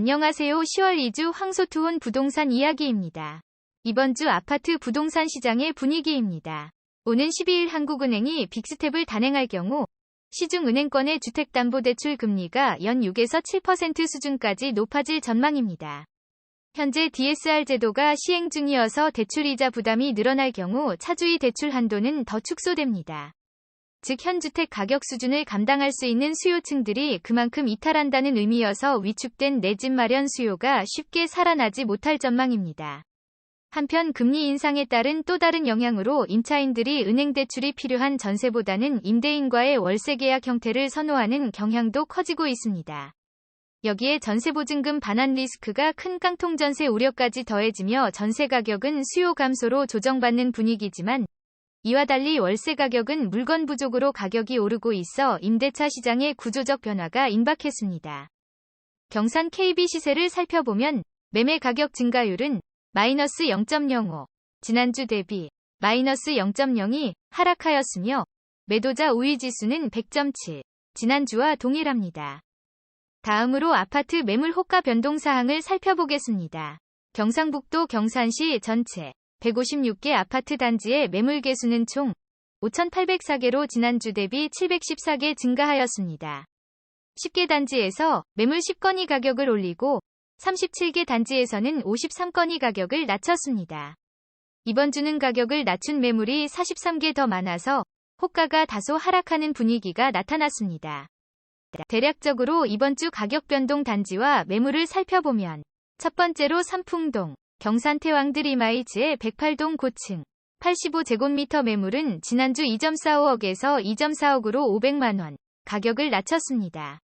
안녕하세요. 10월 2주 황소투혼 부동산 이야기입니다. 이번 주 아파트 부동산 시장의 분위기입니다. 오는 12일 한국은행이 빅스텝을 단행할 경우 시중은행권의 주택담보대출 금리가 연 6에서 7% 수준까지 높아질 전망입니다. 현재 DSR 제도가 시행 중이어서 대출이자 부담이 늘어날 경우 차주의 대출 한도는 더 축소됩니다. 즉 현주택 가격 수준을 감당할 수 있는 수요층들이 그만큼 이탈한다는 의미여서 위축된 내 집 마련 수요가 쉽게 살아나지 못할 전망입니다. 한편 금리 인상에 따른 또 다른 영향으로 임차인들이 은행 대출이 필요한 전세보다는 임대인과의 월세 계약 형태를 선호하는 경향도 커지고 있습니다. 여기에 전세보증금 반환 리스크가 큰 깡통 전세 우려까지 더해지며 전세 가격은 수요 감소로 조정받는 분위기지만 이와 달리 월세 가격은 물건 부족으로 가격이 오르고 있어 임대차 시장의 구조적 변화가 임박했습니다. 경산 KB 시세를 살펴보면 매매 가격 증가율은 마이너스 0.05, 지난주 대비 마이너스 0.02 하락하였으며 매도자 우위 지수는 100.7, 지난주와 동일합니다. 다음으로 아파트 매물 호가 변동 사항을 살펴보겠습니다. 경상북도 경산시 전체 156개 아파트 단지의 매물 개수는 총 5,804개로 지난주 대비 714개 증가하였습니다. 10개 단지에서 매물 10건이 가격을 올리고 37개 단지에서는 53건이 가격을 낮췄습니다. 이번 주는 가격을 낮춘 매물이 43개 더 많아서 호가가 다소 하락하는 분위기가 나타났습니다. 대략적으로 이번 주 가격 변동 단지와 매물을 살펴보면 첫 번째로 삼풍동, 경산 태왕들 이 마이즈의 108동 고층 85제곱미터 매물은 지난주 2.45억에서 2.4억으로 500만원 가격을 낮췄습니다.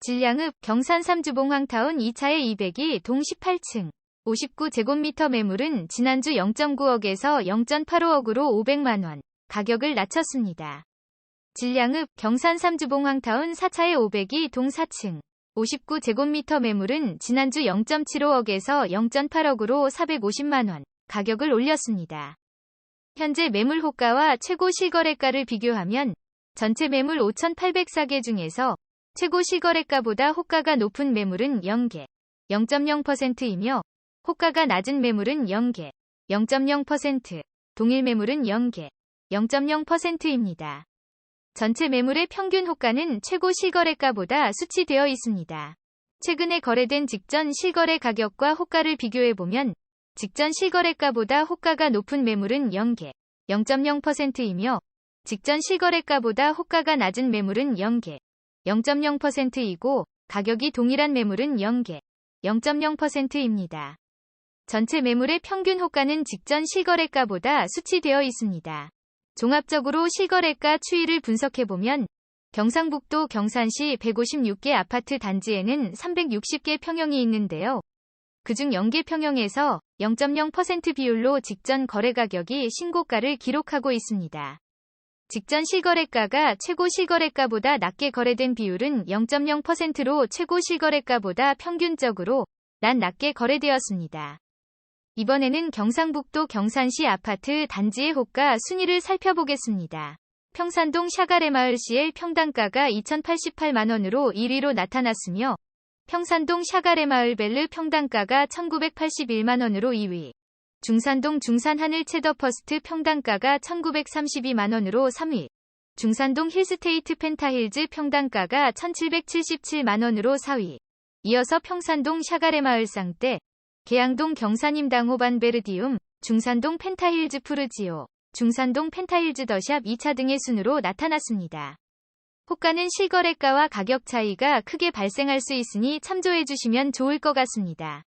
진량읍 경산 삼주봉 황타운 2차의 200이 동 18층 59제곱미터 매물은 지난주 0.9억에서 0.85억으로 500만원 가격을 낮췄습니다. 진량읍 경산 삼주봉 황타운 4차의 500이 동 4층 59제곱미터 매물은 지난주 0.75억에서 0.8억으로 450만원 가격을 올렸습니다. 현재 매물 호가와 최고 실거래가를 비교하면 전체 매물 5,804개 중에서 최고 실거래가보다 호가가 높은 매물은 0개, 0.0%이며 호가가 낮은 매물은 0개, 0.0%, 동일 매물은 0개, 0.0%입니다. 전체 매물의 평균 호가는 최고 실거래가보다 수치되어 있습니다. 최근에 거래된 직전 실거래 가격과 호가를 비교해보면 직전 실거래가보다 호가가 높은 매물은 0개, 0.0%이며 직전 실거래가보다 호가가 낮은 매물은 0개, 0.0%이고 가격이 동일한 매물은 0개, 0.0%입니다. 전체 매물의 평균 호가는 직전 실거래가보다 수치되어 있습니다. 종합적으로 실거래가 추이를 분석해보면 경상북도 경산시 156개 아파트 단지에는 360개 평형이 있는데요. 그중 0개 평형에서 0.0% 비율로 직전 거래 가격이 신고가를 기록하고 있습니다. 직전 실거래가가 최고 실거래가보다 낮게 거래된 비율은 0.0%로 최고 실거래가보다 평균적으로 난 낮게 거래되었습니다. 이번에는 경상북도 경산시 아파트 단지의 호가 순위를 살펴보겠습니다. 평산동 샤가레마을시의 평당가가 2,088만원으로 1위로 나타났으며 평산동 샤가레마을벨르 평당가가 1,981만원으로 2위, 중산동 중산하늘 체더퍼스트 평당가가 1,932만원으로 3위, 중산동 힐스테이트 펜타힐즈 평당가가 1,777만원으로 4위, 이어서 평산동 샤가레마을 쌍떼, 계양동 경산임당 호반 베르디움, 중산동 펜타힐즈 푸르지오, 중산동 펜타힐즈 더샵 2차 등의 순으로 나타났습니다. 호가는 실거래가와 가격 차이가 크게 발생할 수 있으니 참조해 주시면 좋을 것 같습니다.